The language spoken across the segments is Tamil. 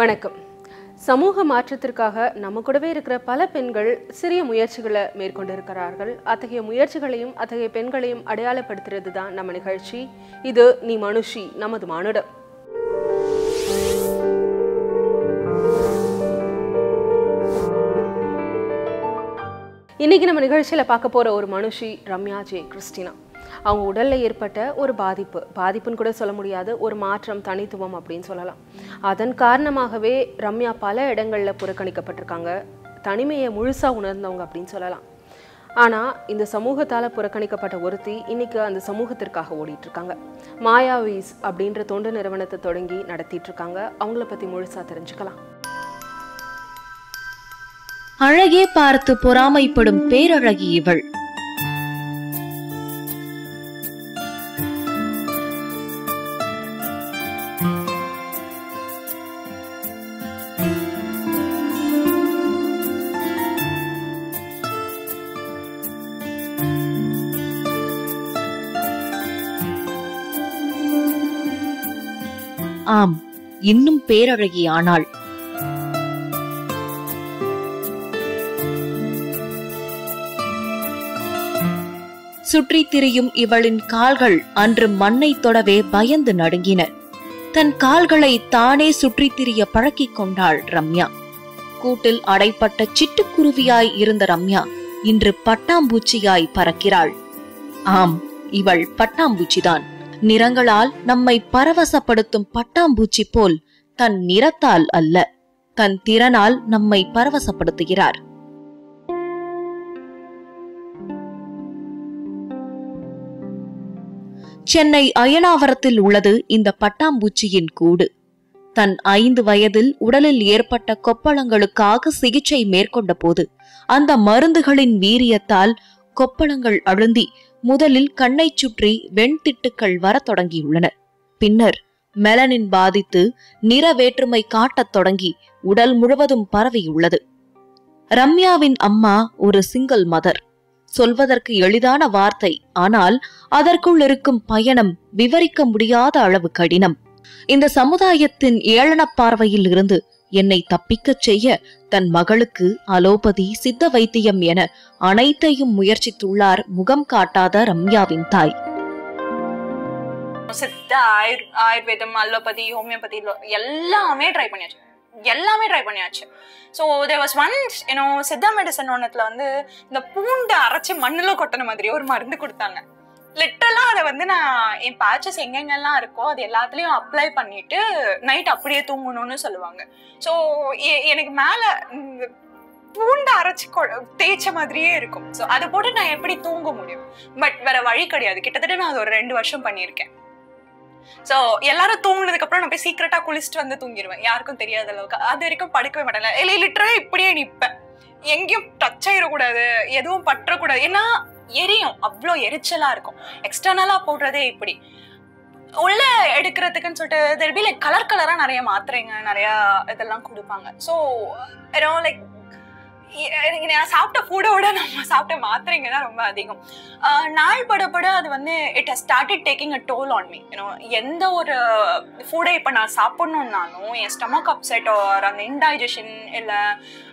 வணக்கம். சமூக மாற்றத்திற்காக நம்ம கூடவே இருக்கிற பல பெண்கள் சிறிய முயற்சிகளை மேற்கொண்டிருக்கிறார்கள். அத்தகைய முயற்சிகளையும் அத்தகைய பெண்களையும் அடையாளப்படுத்துறது தான் நம்ம நிகழ்ச்சி. இது நீ மனுஷி நமது மானுடம். இன்னைக்கு நம்ம நிகழ்ச்சியில பார்க்க போற ஒரு மனுஷி ரம்யா ஜே கிறிஸ்டினா அவங்க உடல்ல ஏற்பட்ட ஒரு பாதிப்பு. பாதிப்புன்னு கூட சொல்ல முடியாது. ஒரு மாற்றம் தனித்துவம் அப்படின்னு சொல்லலாம். அதன் காரணமாகவே ரம்யா பல இடங்கள்ல புறக்கணிக்கப்பட்டிருக்காங்க. தனிமையை முழுசா உணர்ந்தவங்க அப்படின்னு சொல்லலாம். ஆனா இந்த சமூகத்தால புறக்கணிக்கப்பட்ட ஒருத்தி இன்னைக்கு அந்த சமூகத்திற்காக ஓடிட்டு இருக்காங்க மாயாவீஸ் அப்படின்ற தொண்டு நிறுவனத்தை தொடங்கி நடத்திட்டு இருக்காங்க அவங்கள பத்தி முழுசா தெரிஞ்சுக்கலாம். அழகே பார்த்து பொறாமைப்படும் பேரழகி இவள். ஆம் இன்னும் பேரழகி ஆனாள் சுற்றி திரியும் இவளின் கால்கள் அன்று மண்ணை தொடவே பயந்து நடுங்கின. தன் கால்களை தானே சுற்றி திரிய பழக்கிக் கொண்டாள் ரம்யா. கூட்டில் அடைப்பட்ட சிட்டுக்குருவியாய் இருந்த ரம்யா இன்று பட்டாம்பூச்சியாய் பறக்கிறாள். ஆம் இவள் பட்டாம்பூச்சிதான். நிறங்களால் நம்மை பரவசப்படுத்தும் பட்டாம்பூச்சி போல் தன் நிறத்தால் அல்ல தன் திறனால் நம்மை பரவசப்படுத்துகிறார். சென்னை அயனாவரத்தில் உள்ளது இந்த பட்டாம்பூச்சியின் கூடு. தன் ஐந்து வயதில் உடலில் ஏற்பட்ட கொப்பளங்களுக்காக சிகிச்சை மேற்கொண்ட போது அந்த மருந்துகளின் வீரியத்தால் கொப்பளங்கள் அழுந்தி முதலில் கண்ணை சுற்றி வெண்திட்டுக்கள் வரத் தொடங்கியுள்ளன. பின்னர் மெலனின் பாதித்து நிற வேற்றுமை காட்டத் தொடங்கி உடல் முழுவதும் பரவியுள்ளது. ரம்யாவின் அம்மா ஒரு சிங்கிள் மதர். சொல்வதற்கு எளிதான வார்த்தை ஆனால் அதற்குள் இருக்கும் பயணம் விவரிக்க முடியாத அளவு கடினம். இந்த சமுதாயத்தின் ஏளனப் பார்வையில் இருந்து என்னை தப்பிக்கச் செய்ய தன் மகளுக்கு அலோபதி சித்த வைத்தியம் என அனைத்தையும் முயற்சித்துள்ளார் முகம் காட்டாத ரம்யாவின் தாய். சித்த ஆயுர் ஆயுர்வேதம் அலோபதி ஹோமியோபதி எல்லாமே ட்ரை பண்ணியாச்சு. எல்லாமே ட்ரை பண்ணியாச்சு. ஸோ தேர் வாஸ் ஒன்ஸ் ஏன்னோ சித்தா மெடிசன் ஒன்றத்தில் வந்து இந்த பூண்டை அரைச்சி மண்ணில் கொட்டின மாதிரி ஒரு மருந்து கொடுத்தாங்க. லிட்டரலாக அதை வந்து நான் என் பேச்சஸ் எங்கெங்கெல்லாம் இருக்கோ அது எல்லாத்துலேயும் அப்ளை பண்ணிட்டு நைட் அப்படியே தூங்கணும்னு சொல்லுவாங்க. ஸோ எனக்கு மேலே பூண்டு அரைச்சி கொ- தேய்ச்ச மாதிரியே இருக்கும். ஸோ அதை போட்டு நான் எப்படி தூங்க முடியும்? பட் வேற வழி கிடையாது. கிட்டத்தட்ட நான் அது ஒரு ரெண்டு வருஷம் பண்ணியிருக்கேன். ஸோ எல்லாரும் தூங்குனதுக்கு அப்புறம் நான் போய் சீக்கிரட்டா குளிச்சுட்டு வந்து தூங்கிடுவேன் யாருக்கும் தெரியாத அளவுக்கு. அது வரைக்கும் படுக்கவே மாட்டேன். இல்லை லிட்டரே இப்படியே நிற்பேன் எங்கேயும் டச் ஆயிடக்கூடாது. எதுவும் பற்றக்கூடாது. ஏன்னா எரியும். அவ்வளோ எரிச்சலா இருக்கும். எக்ஸ்டர்னலா போடுறதே இப்படி. உள்ள எடுக்கிறதுக்குன்னு சொல்லிட்டு தெர் பி லைக் கலர் கலராக நிறைய மாத்திரைங்க நிறையா இதெல்லாம் கொடுப்பாங்க. ஸோ லைக் எனக்கு நான் சாப்பிட்ட ஃபுடோட நம்ம சாப்பிட்ட மாத்திரைங்க தான் ரொம்ப அதிகம். நாள் பட பட அது வந்து it has started taking a toll on me you know எந்த ஒரு ஃபுட்டை இப்போ நான் சாப்பிட்ணுன்னாலும் என் ஸ்டமக் அப்செட் ஆர் அந்த இன்டைஜஷன் இல்லை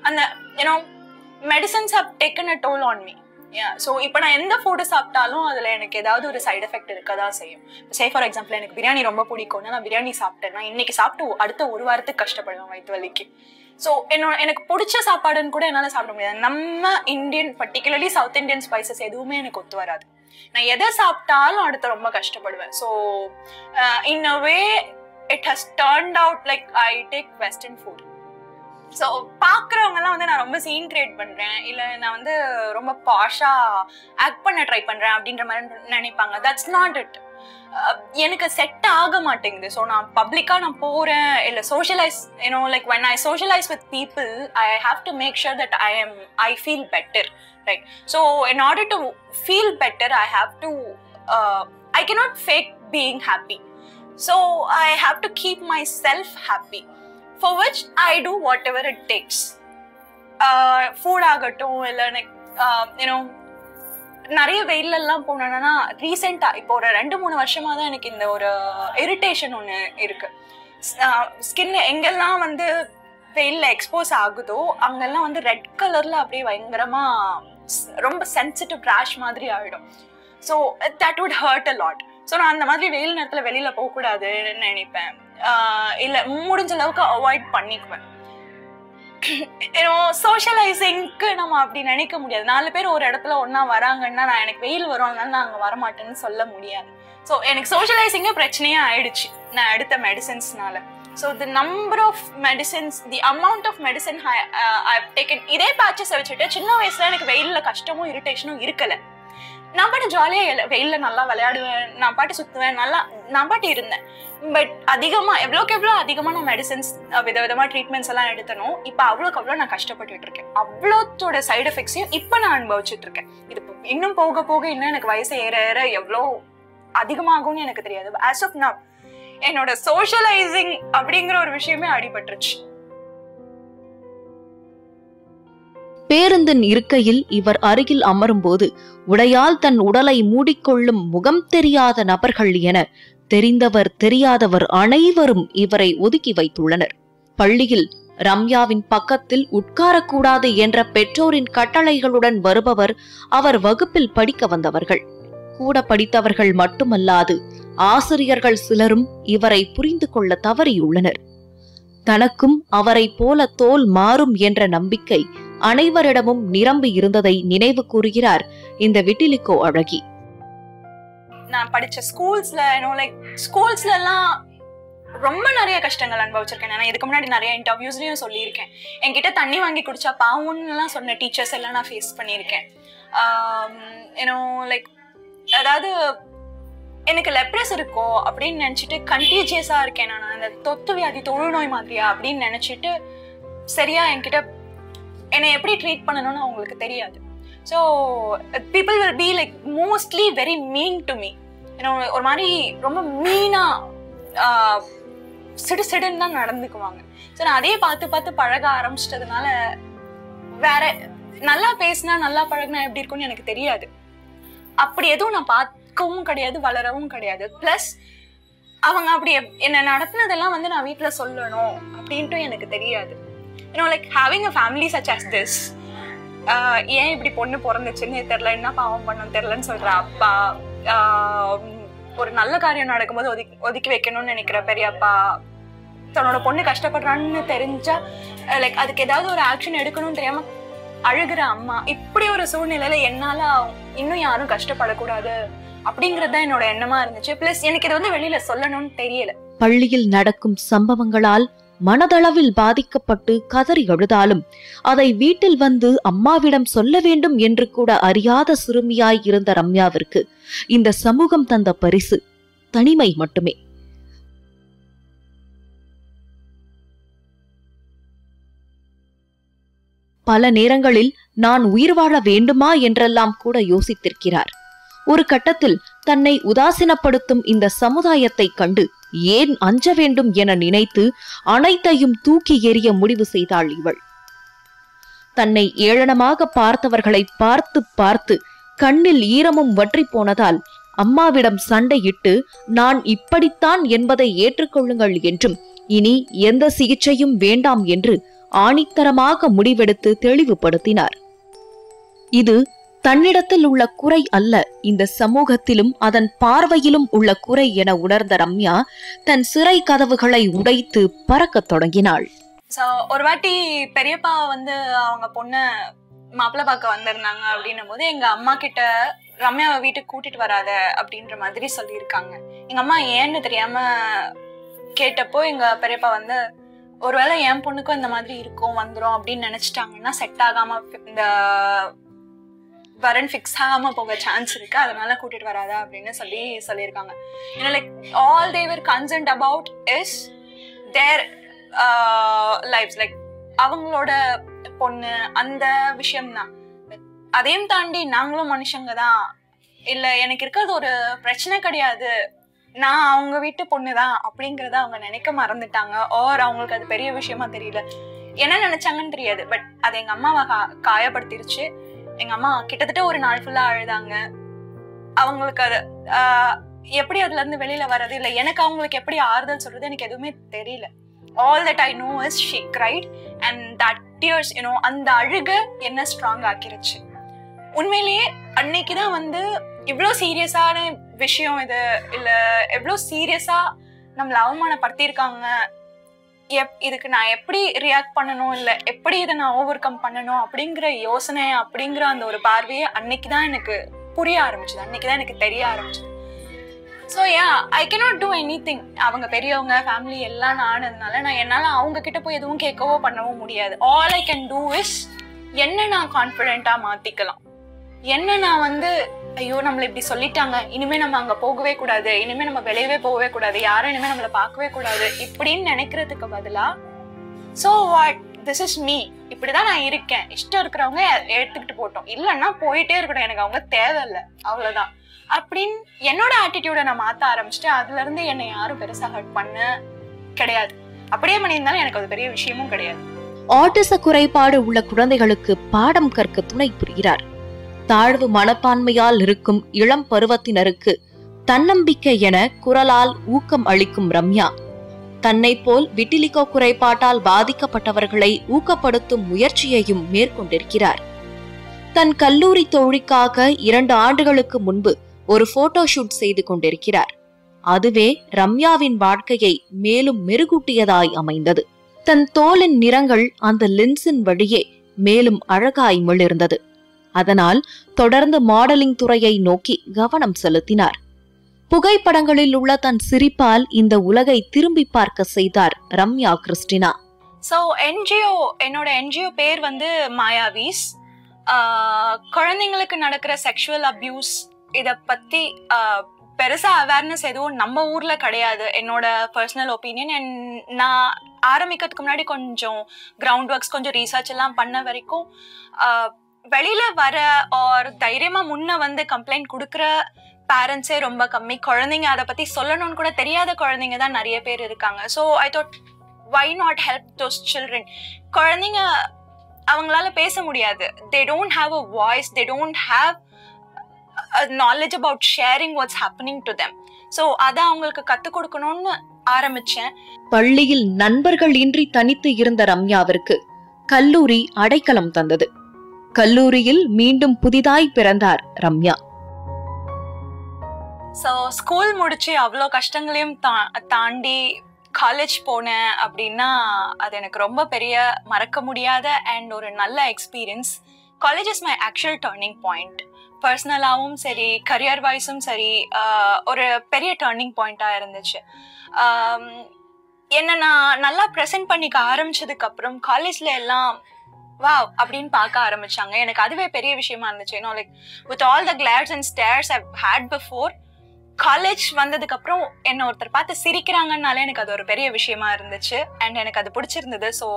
அந்த you know medicines have taken a toll on me so இப்போ நான் எந்த ஃபுட்டு சாப்பிட்டாலும் அதில் எனக்கு ஏதாவது ஒரு சைட் எஃபெக்ட் இருக்க தான் செய்யும். சே ஃபார் எக்ஸாம்பிள் எனக்கு பிரியாணி ரொம்ப பிடிக்கும்னா நான் பிரியாணி சாப்பிட்டேன்னா இன்னைக்கு சாப்பிட்டு அடுத்த ஒரு வாரத்துக்கு கஷ்டப்படுவேன் வயிற்று வலிக்கு ஸோ என்னோட எனக்கு பிடிச்ச சாப்பாடுன்னு கூட என்னால் சாப்பிட முடியாது. நம்ம Indian particularly south Indian spices எதுவுமே எனக்கு ஒத்து வராது. நான் எதை சாப்பிட்டாலும் அடுத்து ரொம்ப கஷ்டப்படுவேன். So in a way it has turned out like I take western food so பார்க்குறவங்கலாம் வந்து நான் ரொம்ப சீன் கிரியேட் பண்ணுறேன் இல்லை நான் வந்து ரொம்ப பாஷாக ஆக்ட் பண்ண ட்ரை பண்ணுறேன் அப்படின்ற மாதிரி நினைப்பாங்க. தட்ஸ் நாட் இட் எனக்கு செட் ஆக மாட்டேங்குது. ஸோ நான் பப்ளிக்காக நான் போகிறேன் இல்லை socialise you know like when I socialise with people I have to make sure that I am I feel better right so in order to feel better I have to I K not fake being happy so I have to keep myself happy for which I do whatever it takes food ஆகட்டும் இல்லை லைக் யூனோ நிறைய வெயிலெல்லாம் போனேன்னா ரீசெண்டாக இப்போ ஒரு ரெண்டு மூணு வருஷமாக தான் எனக்கு இந்த ஒரு இரிட்டேஷன் ஒன்று இருக்குது ஸ்கின் எங்கெல்லாம் வந்து வெயில்ல எக்ஸ்போஸ் ஆகுதோ அங்கெல்லாம் வந்து ரெட் கலரில் அப்படியே பயங்கரமாக ரொம்ப சென்சிட்டிவ் ரேஷ் மாதிரி ஆகிடும் so that would hurt a lot so நான் அந்த மாதிரி வெயில் நேரத்தில் வெளியில் போகக்கூடாதுன்னு நினைப்பேன். இல்லை முடிஞ்ச அளவுக்கு அவாய்ட் பண்ணிக்குவேன். சோஷியலைசிங்க்கு நம்ம அப்படி நினைக்க முடியாது. நாலு பேர் ஒரு இடத்துல ஒன்னா வராங்கன்னா நான் எனக்கு வெயில் வரும் அதனால நான் அங்கே வரமாட்டேன்னு சொல்ல முடியாது. ஸோ எனக்கு சோஷியலைசிங்கே பிரச்சனையே ஆயிடுச்சு நான் எடுத்த மெடிசன்ஸ்னால so the number of medicines the amount of medicine I taken இதே பேச்சஸை வச்சுட்டு சின்ன வயசுல எனக்கு வெயிலில் கஷ்டமும் இரிட்டேஷனும் இருக்கலை. நான் பாட்டு ஜாலியாக வெயில்ல நல்லா விளையாடுவேன் நான் பாட்டு சுத்துவேன் நல்லா நான் பாட்டு இருந்தேன். பட் அதிகமா எவ்வளோக்கு எவ்வளோ அதிகமா நான் மெடிசன்ஸ் விதவிதமா ட்ரீட்மெண்ட்ஸ் எல்லாம் எடுத்தனோ இப்போ அவ்வளோக்கு அவ்வளோ நான் கஷ்டப்பட்டுட்டு இருக்கேன் அவ்வளோத்தோட சைடு எஃபெக்ட்ஸையும் இப்போ நான் அனுபவிச்சுட்டு இருக்கேன் இது இன்னும் போக போக இன்னும் எனக்கு வயசு ஏற ஏற எவ்வளோ அதிகமாகும்னு எனக்கு தெரியாது. ஆஸ் ஆஃப் now என்னோட சோஷியலைசிங் அப்படிங்கிற ஒரு விஷயமே அடிபட்டுருச்சு. பேருந்தின் இருக்கையில் இவர் அருகில் அமரும்போது உடையால் தன் உடலை மூடிக்கொள்ளும் முகம் தெரியாத நபர்கள் என தெரிந்தவர் தெரியாதவர் அனைவரும் இவரை ஒதுக்கி வைத்துள்ளனர். பள்ளியில் ரம்யாவின் பக்கத்தில் உட்காரக்கூடாது என்ற பெற்றோரின் கட்டளைகளுடன் வருபவர் அவர் வகுப்பில் படிக்க வந்தவர்கள். கூட படித்தவர்கள் மட்டுமல்லாது ஆசிரியர்கள் சிலரும் இவரை புரிந்து கொள்ள தவறியுள்ளனர். தனக்கும் அவரை போல தோல் மாறும் என்ற நம்பிக்கை அனைவரிடமும் நிரம்பி இருந்ததை நினைவு கூறுகிறார் இந்த விட்டிலிக்கோ அழகி. நான் படிச்ச ஸ்கூல்ஸ்ல நோ லைக் ஸ்கூல்ஸ்ல எல்லாம் ரொம்ப நிறைய கஷ்டங்கள் அனுபவிச்சிருக்கேன் நான். இதுக்கு முன்னாடி நிறைய இன்டர்வியூஸ்லயும் சொல்லியிருக்கேன். என்கிட்ட தண்ணி வாங்கி குடிச்சா பாவம்லாம் சொன்ன டீச்சர்ஸ் எல்லாம் நான் ஃபேஸ் பண்ணியிருக்கேன். ஏன்னோ லைக் அதாவது எனக்கு லெப்ரஸ் இருக்கோ அப்படின்னு நினைச்சிட்டு கண்டீஜியஸா இருக்கேன் நான். அந்த தொத்து வியாதி தொழுநோய் மாதிரியா அப்படின்னு நினைச்சிட்டு சரியா என்கிட்ட என்னை எப்படி ட்ரீட் பண்ணணும்னு அவங்களுக்கு தெரியாது. So people will be like mostly very mean to me ஒரு மாதிரி ரொம்ப மீனாக சிடு சிடுன்னு தான் நடந்துக்குவாங்க. ஸோ நான் அதே பார்த்து பார்த்து பழக ஆரம்பிச்சிட்டதுனால வேற நல்லா பேசினா நல்லா பழகினா எப்படி இருக்கும்னு எனக்கு தெரியாது. அப்படி எதுவும் நான் பார்க்கவும் கிடையாது வளரவும் கிடையாது. ப்ளஸ் அவங்க அப்படி எப்- நடத்தினதெல்லாம் வந்து நான் வீட்டில் சொல்லணும் அப்படின்ட்டு எனக்கு தெரியாது. You know like having a family such as this ஏன் இப்படி பொண்ணு பிறந்துச்சுன்னு தெரில என்ன பாவம் பண்ணணும் தெரிலன்னு சொல்கிற அப்பா ஒரு நல்ல காரியம் நடக்கும்போது ஒதுக்கி ஒதுக்கி வைக்கணும்னு நினைக்கிற பெரியப்பா தன்னோட பொண்ணு கஷ்டப்படுறான்னு தெரிஞ்சா லைக் அதுக்கு ஏதாவது ஒரு ஆக்ஷன் எடுக்கணும்னு தெரியாம அழுகிற அம்மா இப்படி ஒரு சூழ்நிலையில என்னால இன்னும் யாரும் கஷ்டப்படக்கூடாது அப்படிங்கறது தான் என்னோட எண்ணமா இருந்துச்சு. பிளஸ் எனக்கு இதை வந்து வெளியில சொல்லணும்னு தெரியல. பள்ளியில் நடக்கும் சம்பவங்களால் மனதளவில் பாதிக்கப்பட்டு கதறி அழுதாலும் அதை வீட்டில் வந்து அம்மாவிடம் சொல்ல வேண்டும் என்று கூட அறியாத சிறுமியாய் இருந்த ரம்யாவிற்கு இந்த சமூகம் தந்த பரிசு தனிமை மட்டுமே. பல நேரங்களில் நான் உயிர் வாழ வேண்டுமா என்றெல்லாம் கூட யோசித்திருக்கிறார். ஒரு கட்டத்தில் தன்னை உதாசீனப்படுத்தும் இந்த சமுதாயத்தை கண்டு ஏன் அஞ்ச வேண்டும் என நினைத்து அனைத்தையும் தூக்கி எறிய முடிவு செய்தாள் இவள். தன்னை ஏளனமாக பார்த்தவர்களை பார்த்து பார்த்து கண்ணில் ஈரமும் வற்றி போனதால் அம்மாவிடம் சண்டையிட்டு நான் இப்படித்தான் என்பதை ஏற்றுக்கொள்ளுங்கள் என்றும் இனி எந்த சிகிச்சையும் வேண்டாம் என்று ஆணித்தரமாக முடிவெடுத்து தெளிவுபடுத்தினார். இது தன்னிடத்தில் உள்ள குறை அல்ல. இந்த சமூகத்திலும் அதன் பார்வையிலும் உள்ள குறை என உணர்ந்த ரம்யா தன் சிறை கதவுகளை உடைத்து பறக்கத் தொடங்கினாள். ஸோ ஒரு வாட்டி பெரியப்பா வந்து அவங்க பொண்ணு மாப்பிள்ள பார்க்க வந்திருந்தாங்க அப்படின்னும் போது எங்க அம்மா கிட்ட ரம்யாவை வீட்டுக்கு கூட்டிட்டு வராத அப்படின்ற மாதிரி சொல்லியிருக்காங்க. எங்க அம்மா ஏன்னு தெரியாம கேட்டப்போ எங்க பெரியப்பா வந்து ஒருவேளை என் பொண்ணுக்கும் இந்த மாதிரி இருக்கும் வந்துடும் அப்படின்னு நினைச்சிட்டாங்கன்னா செட் ஆகாம இந்த வரன் ஃபிக்ஸ் ஆகாம போக சான்ஸ் இருக்கு. அதனால கூட்டிட்டு வராதா அப்படின்னு சொல்லி சொல்லியிருக்காங்க. ஏன்னா like all they're concerned about is their lifes like அவங்களோட பொண்ணு அந்த விஷயம்தான். அதையும் தாண்டி நாங்களும் மனுஷங்க தான். இல்லை எனக்கு இருக்கிறது ஒரு பிரச்சனை கிடையாது. நான் அவங்க வீட்டு பொண்ணு தான் அப்படிங்கறத அவங்க நினைக்க மறந்துட்டாங்க. ஓர் அவங்களுக்கு அது பெரிய விஷயமா தெரியல. என்ன நினைச்சாங்கன்னு தெரியாது. பட் அது எங்க அம்மாவை கா காயப்படுத்திருச்சு. எங்க அம்மா கிட்டத்தட்ட ஒரு நாள் ஃபுல்லா அழுதாங்க. அவங்களுக்கு அது எப்படி அதுல இருந்து வெளியில வர்றது இல்ல. எனக்கு அவங்களுக்கு எப்படி ஆறுதல் சொல்றது எனக்கு எதுவுமே தெரியல. All that I know is she cried and that tears you know அந்த அழுக என்ன ஸ்ட்ராங் ஆக்கிருச்சு. உண்மையிலேயே அன்னைக்கு தான் வந்து இவ்வளோ சீரியஸான விஷயம் இது. இல்லை எவ்வளோ சீரியஸாக நம்மளை அவமானப்படுத்தியிருக்காங்க. எப் இதுக்கு நான் எப்படி ரியாக்ட் பண்ணணும்? இல்லை எப்படி இதை நான் ஓவர் கம் பண்ணணும்? அப்படிங்கிற யோசனை அப்படிங்கிற அந்த ஒரு பார்வையை அன்னைக்கு தான் எனக்கு புரிய ஆரம்பிச்சது. அன்னைக்கு தான் எனக்கு தெரிய ஆரம்பிச்சது. So yeah I cannot do anything அவங்க பெரியவங்க ஃபேமிலி எல்லாம் நானதுனால நான் என்னால் அவங்க கிட்ட போய் எதுவும் கேட்கவோ பண்ணவோ முடியாது. All I can do is என்ன நான் கான்ஃபிடென்ட்டாக மாற்றிக்கலாம் என்ன நான் வந்து ஐயோ நம்மள இப்படி சொல்லிட்டாங்க. இனிமே நம்ம அங்க போகவே கூடாது. இனிமே நம்ம வெளியவே போகவே கூடாது. யாரும் இனிமே நம்மள பார்க்கவே கூடாது. இப்படின்னு நினைக்கிறதுக்கு பதிலா so what this is me இப்படிதான் நான் இருக்கேன். இஷ்டம் இருக்கிறவங்க எடுத்துக்கிட்டு போட்டோம் இல்லைன்னா போயிட்டே இருக்கணும் எனக்கு அவங்க தேவையில்ல. அவ்வளவுதான். அப்படின்னு என்னோட ஆட்டிடியூட நான் மாத்த ஆரம்பிச்சுட்டு அதுல இருந்து என்னை யாரும் பெருசா ஹர்ட் பண்ண கிடையாது. அப்படியே பண்ணியிருந்தாலும் எனக்கு அது பெரிய விஷயமும் கிடையாது. ஆட்டிச குறைபாடு உள்ள குழந்தைகளுக்கு பாடம் கற்க துணை புரிகிறார். தாழ்வு மனப்பான்மையால் இருக்கும் இளம் பருவத்தினருக்கு தன்னம்பிக்கை என குரலால் ஊக்கம் அளிக்கும் ரம்யா. தன்னை போல் விட்டிலிகோ குறைபாட்டால் பாதிக்கப்பட்டவர்களை ஊக்கப்படுத்தும் முயற்சியையும் மேற்கொண்டிருக்கிறார். தன் கல்லூரி தோழிக்காக இரண்டு ஆண்டுகளுக்கு முன்பு ஒரு போட்டோ ஷூட் செய்து கொண்டிருக்கிறார். அதுவே ரம்யாவின் வாழ்க்கையை மேலும் மெருகூட்டியதாய் அமைந்தது. தன் தோலின் நிறங்கள் அந்த லென்ஸின் வழியே மேலும் அழகாய் மிளிர்ந்தது. அதனால் தொடர்ந்து மாடலிங் துறையை நோக்கி கவனம் செலுத்தினார். புகைப்படங்களில் உள்ள தன் சிரிப்பால் இந்த உலகை திரும்பி பார்க்க செய்தார் ரம்யா கிறிஸ்டினா. ஸோ என்ஜிஓ என்னோட என்ஜிஓ பேர் வந்து மாயாவீஸ். குழந்தைங்களுக்கு நடக்கிற செக்ஷுவல் அபியூஸ் இதை பற்றி பெருசா அவேர்னஸ் எதுவும் நம்ம ஊர்ல கிடையாது. என்னோட பர்சனல் ஒப்பீனியன் என் நான் ஆரம்பிக்கிறதுக்கு முன்னாடி கொஞ்சம் கிரவுண்ட் ஒர்க்ஸ் கொஞ்சம் ரீசர்ச் எல்லாம் பண்ண வரைக்கும் வெளியில வர ஆர் தைரியமா முன்ன வந்து கம்ப்ளைண்ட் கொடுக்குற பேரண்ட்ஸே ரொம்ப கம்மி. குழந்தைங்க அதை பத்தி சொல்லணும்னு கூட தெரியாத குழந்தைங்க தான் நிறைய பேர் இருக்காங்க. So I thought why not help those children குழந்தைங்க அவங்களால பேச முடியாது. They don't have a voice they don't have knowledge about sharing what's happening to them so அதை அவங்களுக்கு கற்றுக் கொடுக்கணும்னு ஆரம்பிச்சேன். பள்ளியில் நண்பர்கள் இன்றி தனித்து இருந்த ரம்யாவிற்கு கல்லூரி அடைக்கலம் தந்தது. கல்லூரியில் மீண்டும் புதிதாய் பிறந்தார் ரம்யா. ஸோ ஸ்கூல் முடிச்சு அவ்வளோ கஷ்டங்களையும் தா தாண்டி காலேஜ் போனேன் அப்படின்னா அது எனக்கு ரொம்ப பெரிய மறக்க முடியாத அண்ட் ஒரு நல்ல experience college is my actual turning point பர்சனலாகவும் சரி கரியர் வைஸும் சரி ஒரு பெரிய டேர்னிங் பாயிண்ட்டாக இருந்துச்சு. என்னை நான் நல்லா ப்ரெசென்ட் பண்ணிக்க ஆரம்பிச்சதுக்கப்புறம் காலேஜில் எல்லாம் வாவ் அப்படின்னு பார்க்க ஆரம்பிச்சாங்க. எனக்கு அதுவே பெரிய விஷயமா இருந்துச்சு. ஏன்னா like with all the glares and stares I had before college வந்ததுக்கு அப்புறம் என்ன ஒருத்தர் பார்த்து சிரிக்கிறாங்கன்னாலே எனக்கு அது ஒரு பெரிய விஷயமா இருந்துச்சு. அண்ட் எனக்கு அது பிடிச்சிருந்தது. ஸோ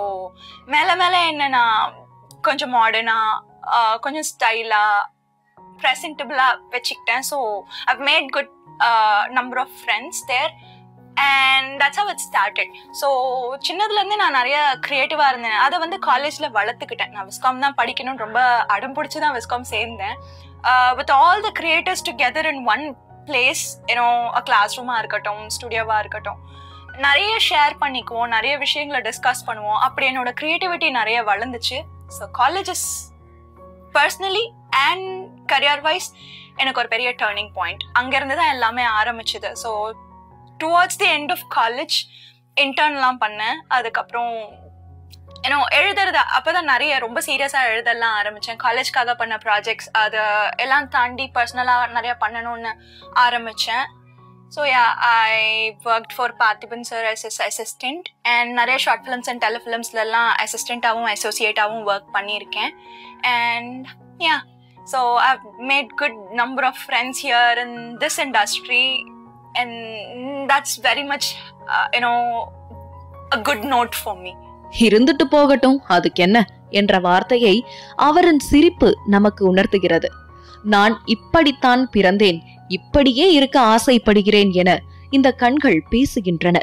மேலே மேலே என்ன நான் கொஞ்சம் மாடர்னா கொஞ்சம் ஸ்டைலா ப்ரெசன்டபிளா வச்சுக்கிட்டேன். So I've made good number of friends there and that's how it started so சின்னதுலேருந்து நான் நிறைய க்ரியேட்டிவாக இருந்தேன். அதை வந்து காலேஜில் வளர்த்துக்கிட்டேன். நான் விஸ்காம் தான் படிக்கணும்னு ரொம்ப அடம் பிடிச்சி தான் விஸ்காம் சேர்ந்தேன். With all the creators together in one place ஏன்னோ class ரூமாக இருக்கட்டும் ஸ்டுடியோவாக இருக்கட்டும் நிறைய ஷேர் பண்ணிக்குவோம் நிறைய விஷயங்களை டிஸ்கஸ் பண்ணுவோம். அப்படி என்னோட க்ரியேட்டிவிட்டி நிறைய வளர்ந்துச்சு. So colleges personally and career wise எனக்கு ஒரு பெரிய டேர்னிங் பாயிண்ட் அங்கேருந்து தான் எல்லாமே ஆரம்பிச்சது. So towards the end of college இன்டர்ன்லாம் பண்ணேன். அதுக்கப்புறம் ஏன்னா எழுதுறது அப்போதான் நிறைய ரொம்ப சீரியஸாக எழுதலாம் ஆரம்பித்தேன் காலேஜ்க்காக பண்ண ப்ராஜெக்ட்ஸ் அதை எல்லாம் தாண்டி பர்சனலாக நிறைய பண்ணணும்னு ஆரம்பித்தேன் so ya I work for Parthiban sir as as assistant and நிறைய ஷார்ட் ஃபிலிம்ஸ் அண்ட் டெலிஃபிலிம்ஸ்லாம் அசிஸ்டண்ட்டாகவும் அசோசியேட்டாகவும் ஒர்க் பண்ணியிருக்கேன். And ya so I made good number of friends here in this industry and that's very much you know a good note for me இருந்துட்டு போகட்டும் அதுக்கு என்ன என்ற வார்த்தையை அவரின் சிரிப்பு நமக்கு உணர்த்துகிறது. நான் இப்படித்தான் பிறந்தேன் இப்படியே இருக்க ஆசைப்படுகிறேன் என இந்த கண்கள் பேசுகின்றன.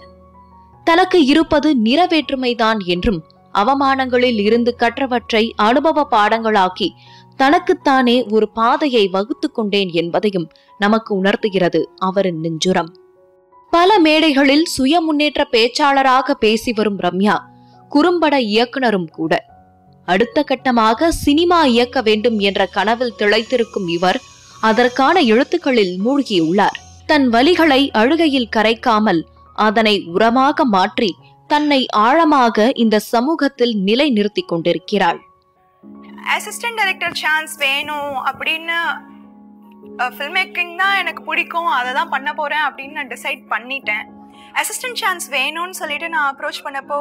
தனக்கு இருப்பது நிறவேற்றுமைதான் என்றும் அவமானங்களில் இருந்து கற்றவற்றை அனுபவ பாடங்களாக்கி தனக்குத்தானே ஒரு பாதையை வகுத்து கொண்டேன் என்பதையும் நமக்கு உணர்த்துகிறது அவரின் நெஞ்சுரம். பல மேடைகளில் சுய முன்னேற்ற பேச்சாளராக பேசி வரும் ரம்யா குறும்பட இயக்குனரும் கூட. அடுத்த கட்டமாக சினிமா இயக்க வேண்டும் என்ற கனவில் திளைத்திருக்கும் இவர் அதற்கான எழுத்துக்களில் மூழ்கியுள்ளார். தன் வலிகளை அழுகையில் கரைக்காமல் அதனை உரமாக மாற்றி தன்னை ஆழமாக இந்த சமூகத்தில் நிலை நிறுத்திக் கொண்டிருக்கிறாள். அசிஸ்டன்ட் டைரக்டர் சான்ஸ் வேணும் அப்படின்னு ஃபில்ம் மேக்கிங் தான் எனக்கு பிடிக்கும். அதை தான் பண்ண போகிறேன் அப்படின்னு நான் டிசைட் பண்ணிட்டேன். அசிஸ்டன்ட் சான்ஸ் வேணும்னு சொல்லிட்டு நான் அப்ரோச் பண்ணப்போ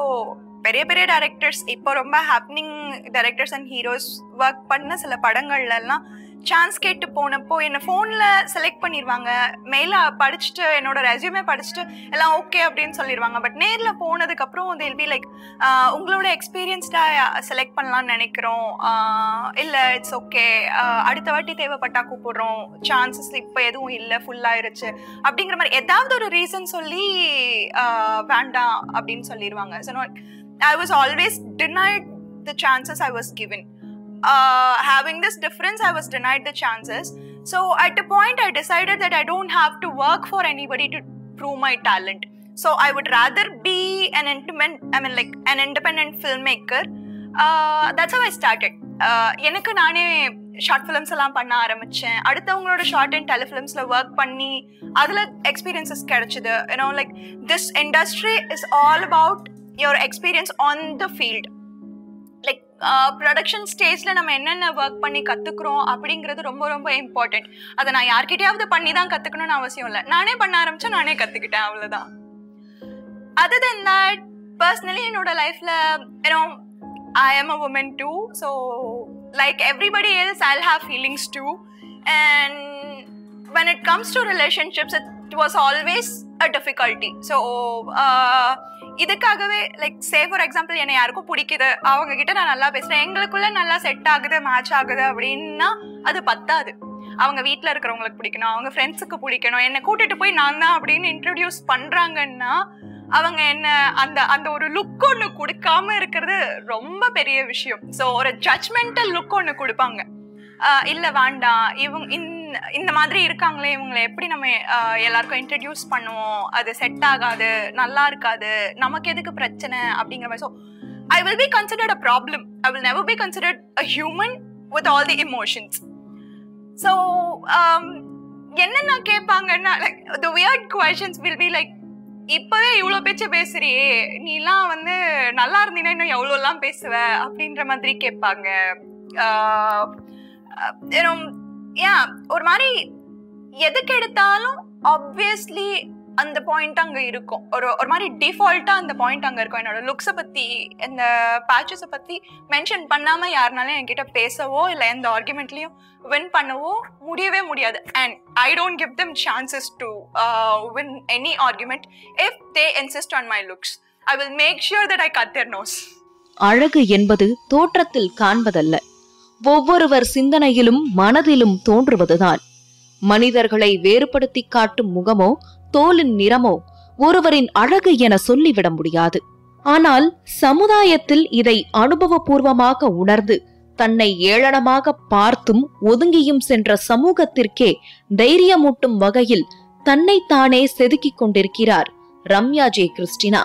பெரிய பெரிய டைரக்டர்ஸ் இப்போ ரொம்ப happening directors and heroes work பண்ண சில படங்கள்லாம் சான்ஸ் கேட்டு போனப்போ என்னை ஃபோனில் செலக்ட் பண்ணிடுவாங்க மெயில படிச்சுட்டு என்னோட ரெசியூமே படிச்சுட்டு எல்லாம் ஓகே அப்படின்னு சொல்லிடுவாங்க பட் நேரில் போனதுக்கப்புறம் தில் பி லைக் உங்களோட எக்ஸ்பீரியன்ஸ்டாக செலக்ட் பண்ணலாம்னு நினைக்கிறோம். இல்லை இட்ஸ் ஓகே அடுத்த வாட்டி தேவைப்பட்டா கூப்பிடுறோம். சான்சஸ் இப்போ எதுவும் இல்லை ஃபுல்லாயிருச்சு அப்படிங்கிற மாதிரி ஏதாவது ஒரு ரீசன் சொல்லி வேண்டாம் அப்படின்னு சொல்லிடுவாங்க so I was always denied the chances I was given uh, having this difference, I was denied the chances. So at a point, I decided that I don't have to work for anybody to prove my talent. So I would rather be an intimate, I mean, like an independent filmmaker. Uh, that's how I started. Uh, எனக்கு நானே ஷார்ட் ஃபிலிம்ஸ் எல்லாம் பண்ண ஆரம்பிச்சேன் அடுத்தவங்களோட ஷார்ட் அண்ட் டெலிஃபிலிம்ஸில் ஒர்க் பண்ணி அதில் எக்ஸ்பீரியன்சஸ் கிடைச்சிது you know like this industry is all about your experience on the field like production ஸ்டேஜில் நம்ம என்னென்ன ஒர்க் பண்ணி கற்றுக்குறோம் அப்படிங்கிறது ரொம்ப ரொம்ப இம்பார்ட்டண்ட் அதை நான் யார்கிட்டயாவது பண்ணி தான் கற்றுக்கணும்னு அவசியம் இல்லை. நானே பண்ண ஆரம்பித்தேன் நானே கற்றுக்கிட்டேன் அவ்வளோதான் அதர் தென் தட் பர்சனலி என்னோட லைஃப்பில் ஏன்னோ I am a woman too so like everybody else I'll have feelings too and when it comes to relationships it was always a difficulty so இதுக்காகவே லைக் சே ஃபார் எக்ஸாம்பிள் என்னை யாருக்கும் பிடிக்குது அவங்க கிட்ட நான் நல்லா பேசுறேன். எங்களுக்குள்ள நல்லா செட் ஆகுது மேட்ச் ஆகுது அப்படின்னா அது பத்தாது. அவங்க வீட்டில் இருக்கிறவங்களுக்கு பிடிக்கணும். அவங்க ஃப்ரெண்ட்ஸுக்கு பிடிக்கணும். என்னை கூட்டிட்டு போய் நான் தான் அப்படின்னு இன்ட்ரடியூஸ் பண்றாங்கன்னா அவங்க என்ன அந்த அந்த ஒரு லுக் ஒன்று கொடுக்காம இருக்கிறது ரொம்ப பெரிய விஷயம். ஸோ ஒரு ஜட்மெண்டல் லுக் ஒன்று கொடுப்பாங்க. இல்லை இல்ல வேண்டாம். இவங்க இந்த மாதிரி இருக்காங்களே இவங்களை எப்படி நம்ம எல்லாருக்கும் இன்ட்ரடியூஸ் பண்ணுவோம்? அது செட் ஆகாது நல்லா இருக்காது நமக்கு எதுக்கு பிரச்சனை அப்படிங்கிற மாதிரி. So I will be considered a problem I will never be considered a human with all the emotions so என்னென்ன கேட்பாங்கன்னா like the weird questions will be like இப்பவே இவ்வளோ பேச்சு பேசுறியே நீலாம் வந்து நல்லா இருந்தீங்கன்னா இன்னும் எவ்வளோலாம் பேசுவ அப்படின்ற மாதிரி கேட்பாங்க. ஏன் ஒரு மாதிரி எதுக்கு எடுத்தாலும் ஆப்வியஸ்லி அந்த பாயிண்ட் அங்க இருக்கும். ஒரு ஒரு மாதிரி டிஃபால்ட்டா அந்த பாயிண்ட் அங்க இருக்கும். என்னோட லுக்ஸை பத்தி இந்த பேச்சஸை பத்தி மென்ஷன் பண்ணாம யாருனாலும் என்கிட்ட பேசவோ இல்லை எந்த ஆர்குமெண்ட்லயும் வின் பண்ணவோ முடியவே முடியாது. And I don't give them chances to win any argument if they insist on my looks I will make sure that I cut their nose அழகு என்பது தோற்றத்தில் காண்பதல்ல. ஒவ்வொருவர் சிந்தனையிலும் மனதிலும் தோன்றுவதுதான். மனிதர்களை வேறுபடுத்தி காட்டும் முகமோ தோலின் நிறமோ ஒருவரின் அழகு என சொல்லிவிட முடியாது. ஆனால் சமுதாயத்தில் இதை அனுபவபூர்வமாக உணர்ந்து தன்னை ஏளனமாக பார்த்தும் ஒதுங்கியும் சென்ற சமூகத்திற்கே தைரியமூட்டும் வகையில் தன்னைத்தானே செதுக்கிக் கொண்டிருக்கிறார் ரம்யா ஜே கிறிஸ்டினா.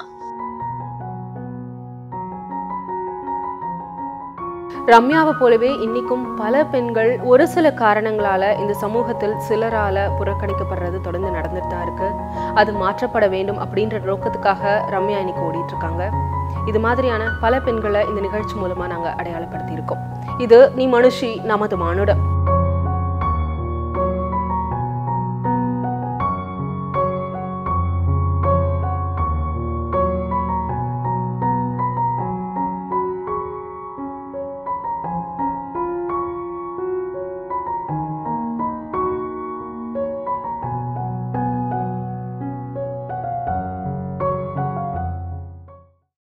ரம்யாவை போலவே இன்னைக்கும் பல பெண்கள் ஒரு சில காரணங்களால இந்த சமூகத்தில் சிலரால புறக்கணிக்கப்படுறது தொடர்ந்து நடந்துட்டு தான் இருக்கு. அது மாற்றப்பட வேண்டும் அப்படின்ற நோக்கத்துக்காக ரம்யா இன்னைக்கு ஓடிட்டு இருக்காங்க. இது மாதிரியான பல பெண்களை இந்த நிகழ்ச்சி மூலமா நாங்க அடையாளப்படுத்தி இருக்கோம் இது நீ மனுஷி நமது மானுடம்.